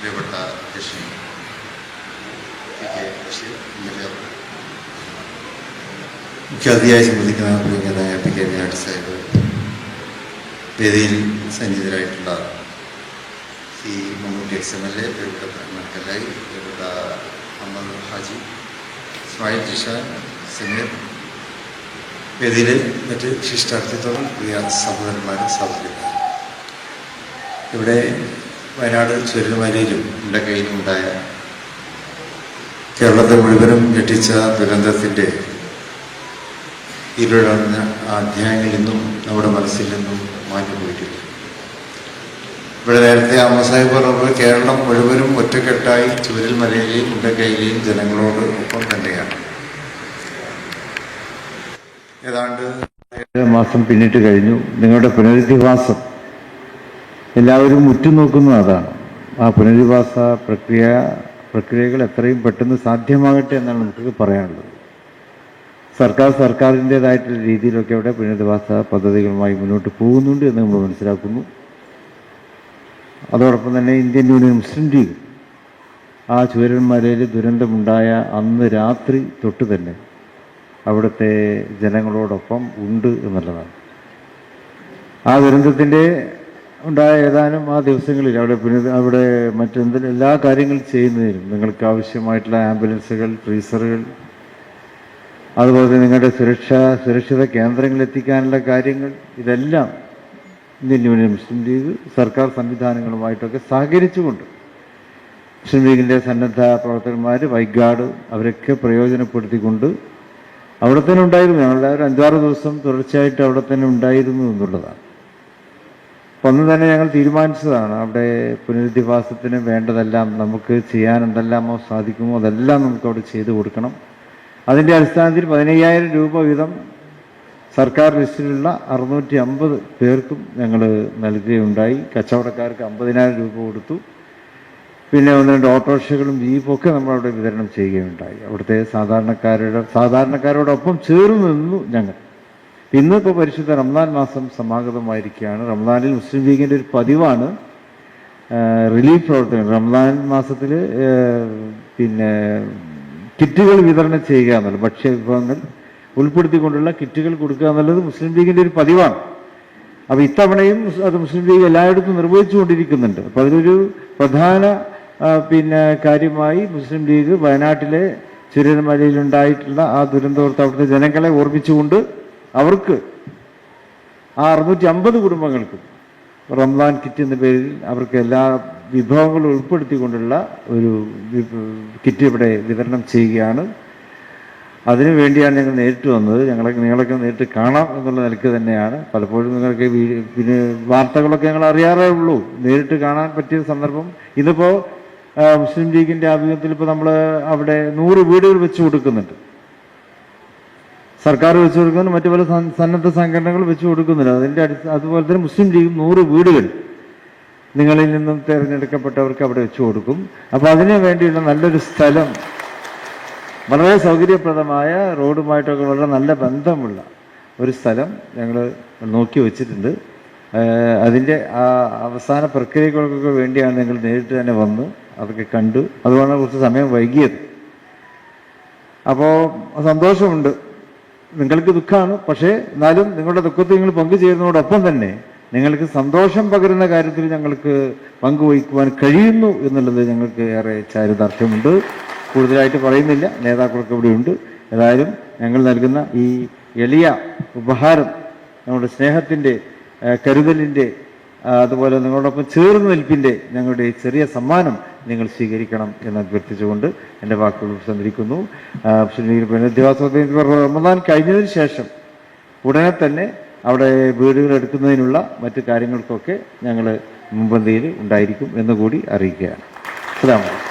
പ്രിയപ്പെട്ട അധ്യക്ഷൻ P K Basheer M മുഖ്യാതിഥിയായി സംബന്ധിക്കുന്ന പ്രിയങ്കരായ പി കെ വിനാട് സാഹിബ് വേദിയിൽ സന്നിഹിതരായിട്ടുള്ള C Mammootty ex M L A പ്രിയപ്പെട്ട മണക്കല്ലായി പ്രിയപ്പെട്ട അഹമ്മദ് ഹാജി മറ്റ് ശിഷ്ടാർത്ഥിത്വം പ്രിയ സഹോദരന്മാരും സഹോദരിമാരും ഇവിടെ വയനാട് ചുരൽമലയിലും എന്റെ കയ്യിലുണ്ടായ കേരളത്തെ മുഴുവനും ഞെട്ടിച്ച ദുരന്തത്തിന്റെ ആ അധ്യായങ്ങൾ ഇന്നും നമ്മുടെ മനസ്സിൽ നിന്നും മാഞ്ഞു പോയിട്ടില്ല. ഇവിടെ നേരത്തെ അമ്മസാഹിബ് പറഞ്ഞത് കേരളം മുഴുവനും ഒറ്റക്കെട്ടായി ചുരൽമലയിലെയും ഉണ്ടക്കയിലെയും ജനങ്ങളോട് ഒപ്പം തന്നെയാണ്. ഏതാണ്ട് ഏഴ് മാസം പിന്നിട്ട് കഴിഞ്ഞു. നിങ്ങളുടെ പുനരധിവാസം എല്ലാവരും ഉറ്റുനോക്കുന്നത് അതാണ്. ആ പുനരധിവാസ പ്രക്രിയ പ്രക്രിയകൾ എത്രയും പെട്ടെന്ന് സാധ്യമാകട്ടെ എന്നാണ് നമുക്ക് പറയാനുള്ളത്. സർക്കാർ സർക്കാരിന്റെതായിട്ടുള്ള രീതിയിലൊക്കെ അവിടെ പുനരധിവാസ പദ്ധതികളുമായി മുന്നോട്ട് പോകുന്നുണ്ട് എന്ന് നമ്മൾ മനസ്സിലാക്കുന്നു. അതോടൊപ്പം തന്നെ ഇന്ത്യൻ യൂണിയൻ മുസ്ലിം ലീഗ് ആ ചൂരന്മലയിൽ ദുരന്തമുണ്ടായ അന്ന് രാത്രി തൊട്ട് തന്നെ അവിടുത്തെ ജനങ്ങളോടൊപ്പം ഉണ്ട് എന്നുള്ളതാണ്. ആ ദുരന്തത്തിന്റെ ഉണ്ടായ ഏതാനും ആ ദിവസങ്ങളിൽ അവിടെ അവിടെ മറ്റെന്തെങ്കിലും എല്ലാ കാര്യങ്ങളും ചെയ്യുന്നതിനും നിങ്ങൾക്ക് ആവശ്യമായിട്ടുള്ള ആംബുലൻസുകൾ ഫ്രീസറുകൾ അതുപോലെ തന്നെ നിങ്ങളുടെ സുരക്ഷ സുരക്ഷിത കേന്ദ്രങ്ങളിൽ എത്തിക്കാനുള്ള കാര്യങ്ങൾ ഇതെല്ലാം ഇന്ത്യൻ യൂണിയൻ മുസ്ലിം ലീഗ് സർക്കാർ സംവിധാനങ്ങളുമായിട്ടൊക്കെ സഹകരിച്ചുകൊണ്ട് മുസ്ലിം ലീഗിന്റെ സന്നദ്ധ പ്രവർത്തകന്മാർ വൈഗാർഡ് അവരൊക്കെ പ്രയോജനപ്പെടുത്തിക്കൊണ്ട് അവിടെ തന്നെ ഉണ്ടായിരുന്നു. ഞങ്ങളെല്ലാവരും അഞ്ചാറ് ദിവസം തുടർച്ചയായിട്ട് അവിടെ തന്നെ ഉണ്ടായിരുന്നു എന്നുള്ളതാണ്. അന്ന് തന്നെ ഞങ്ങൾ തീരുമാനിച്ചതാണ്. അവിടെ പുനരധിവാസത്തിന് വേണ്ടതെല്ലാം നമുക്ക് ചെയ്യാൻ എന്തെല്ലാമോ സാധിക്കുമോ അതെല്ലാം നമുക്ക് അവിടെ ചെയ്തു കൊടുക്കണം. അതിന്റെ അടിസ്ഥാനത്തിൽ പതിനയ്യായിരം രൂപ വീതം സർക്കാർ ലിസ്റ്റിലുള്ള അറുന്നൂറ്റി അമ്പത് പേർക്കും ഞങ്ങൾ നൽകുകയുണ്ടായി. കച്ചവടക്കാർക്ക് അമ്പതിനായിരം രൂപ കൊടുത്തു. പിന്നെ ഒന്ന് രണ്ട് ഓട്ടോറിക്ഷകളും ജീപ്പൊക്കെ നമ്മളവിടെ വിതരണം ചെയ്യുകയുണ്ടായി. അവിടുത്തെ സാധാരണക്കാരുടെ സാധാരണക്കാരോടൊപ്പം ചേർന്ന് നിന്നു ഞങ്ങൾ. ഇന്നിപ്പോൾ പരിശുദ്ധ റംസാൻ മാസം സമാഗതമായിരിക്കുകയാണ്. റംസാനിൽ മുസ്ലിം ലീഗിന്റെ ഒരു പതിവാണ്. റിലീഫ് പ്രവർത്തനം. റംസാൻ മാസത്തിൽ പിന്നെ കിറ്റുകൾ വിതരണം ചെയ്യുക എന്നുള്ളത്. ഭക്ഷ്യവിഭവങ്ങൾ ഉൾപ്പെടുത്തിക്കൊണ്ടുള്ള കിറ്റുകൾ കൊടുക്കുക എന്നുള്ളത് മുസ്ലിം ലീഗിന്റെ ഒരു പതിവാണ്. അപ്പോൾ ഇത്തവണയും അത് മുസ്ലിം ലീഗ് എല്ലായിടത്തും നിർവഹിച്ചുകൊണ്ടിരിക്കുന്നുണ്ട്. അപ്പോൾ അതിലൊരു പ്രധാന പിന്നെ കാര്യമായി മുസ്ലിം ലീഗ് വയനാട്ടിലെ ചുരൽമലയിലുണ്ടായിട്ടുള്ള ആ ദുരന്തോർത്ത് അവിടുത്തെ ജനങ്ങളെ ഓർമ്മിച്ചുകൊണ്ട് അവർക്ക് ആ അറുന്നൂറ്റി അമ്പത് കുടുംബങ്ങൾക്കും റംസാൻ കിറ്റ് എന്ന പേരിൽ അവർക്ക് എല്ലാ വിഭവങ്ങളും ഉൾപ്പെടുത്തിക്കൊണ്ടുള്ള ഒരു കിറ്റ് ഇവിടെ വിതരണം ചെയ്യുകയാണ്. അതിനു വേണ്ടിയാണ് ഞങ്ങൾ നേരിട്ട് വന്നത്. ഞങ്ങളെ നിങ്ങളൊക്കെ നേരിട്ട് കാണാം എന്നുള്ള നിലയ്ക്ക് തന്നെയാണ്. പലപ്പോഴും നിങ്ങൾക്ക് പിന്നെ വാർത്തകളൊക്കെ ഞങ്ങൾ അറിയാറേ ഉള്ളൂ. നേരിട്ട് കാണാൻ പറ്റിയ സന്ദർഭം. ഇതിപ്പോൾ മുസ്ലിം ലീഗിന്റെ ആഭിമുഖ്യത്തിൽ ഇപ്പോൾ നമ്മൾ അവിടെ നൂറ് വീടുകൾ വെച്ച് കൊടുക്കുന്നുണ്ട്. സർക്കാർ വെച്ച് കൊടുക്കുന്നു മറ്റു പല സന്നദ്ധ സംഘടനകൾ വെച്ച് കൊടുക്കുന്നില്ല അതിന്റെ അടി അതുപോലെ തന്നെ മുസ്ലിം ലീഗ് നൂറ് വീടുകൾ നിങ്ങളിൽ നിന്നും തിരഞ്ഞെടുക്കപ്പെട്ടവർക്ക് അവിടെ വെച്ച് കൊടുക്കും. അപ്പോൾ അതിനു വേണ്ടിയുള്ള നല്ലൊരു സ്ഥലം വളരെ സൗകര്യപ്രദമായ റോഡുമായിട്ടൊക്കെ വളരെ നല്ല ബന്ധമുള്ള ഒരു സ്ഥലം ഞങ്ങൾ നോക്കി വെച്ചിട്ടുണ്ട്. അതിന്റെ ആ അവസാന പ്രക്രിയകൾക്കൊക്കെ വേണ്ടിയാണ് നിങ്ങൾ നേരിട്ട് തന്നെ വന്ന് അതൊക്കെ കണ്ടു. അതുകൊണ്ടാണ് കുറച്ച് സമയം വൈകിയത്. അപ്പോൾ സന്തോഷമുണ്ട്. നിങ്ങൾക്ക് ദുഃഖമാണ്. പക്ഷേ എന്നാലും നിങ്ങളുടെ ദുഃഖത്തിൽ നിങ്ങൾ പങ്കുചേരുന്നതോടൊപ്പം തന്നെ നിങ്ങൾക്ക് സന്തോഷം പകരുന്ന കാര്യത്തിൽ ഞങ്ങൾക്ക് പങ്കുവഹിക്കുവാൻ കഴിയുന്നു എന്നുള്ളത് ഞങ്ങൾക്ക് ഏറെ ചാരിതാർത്ഥ്യമുണ്ട്. കൂടുതലായിട്ട് പറയുന്നില്ല. നേതാക്കളൊക്കെ ഇവിടെയുണ്ട്. ഏതായാലും ഞങ്ങൾ നൽകുന്ന ഈ എളിയ ഉപഹാരം നമ്മുടെ സ്നേഹത്തിന്റെ കരുതലിന്റെ അതുപോലെ നിങ്ങളോടൊപ്പം ചേർന്ന് നിൽപ്പിന്റെ ഞങ്ങളുടെ ചെറിയ സമ്മാനം നിങ്ങൾ സ്വീകരിക്കണം എന്ന് അഭ്യർത്ഥിച്ചുകൊണ്ട് എന്റെ വാക്കുകൾ പുനരധിവാസത്തിന് റമദാൻ കഴിഞ്ഞതിന് ശേഷം ഉടനെ തന്നെ അവിടെ വീടുകൾ എടുക്കുന്നതിനുള്ള മറ്റു കാര്യങ്ങൾക്കൊക്കെ ഞങ്ങൾ മുൻപന്തിയിൽ ഉണ്ടായിരിക്കും എന്നുകൂടി അറിയിക്കുകയാണ്. അസ്സാം വലൈക്കും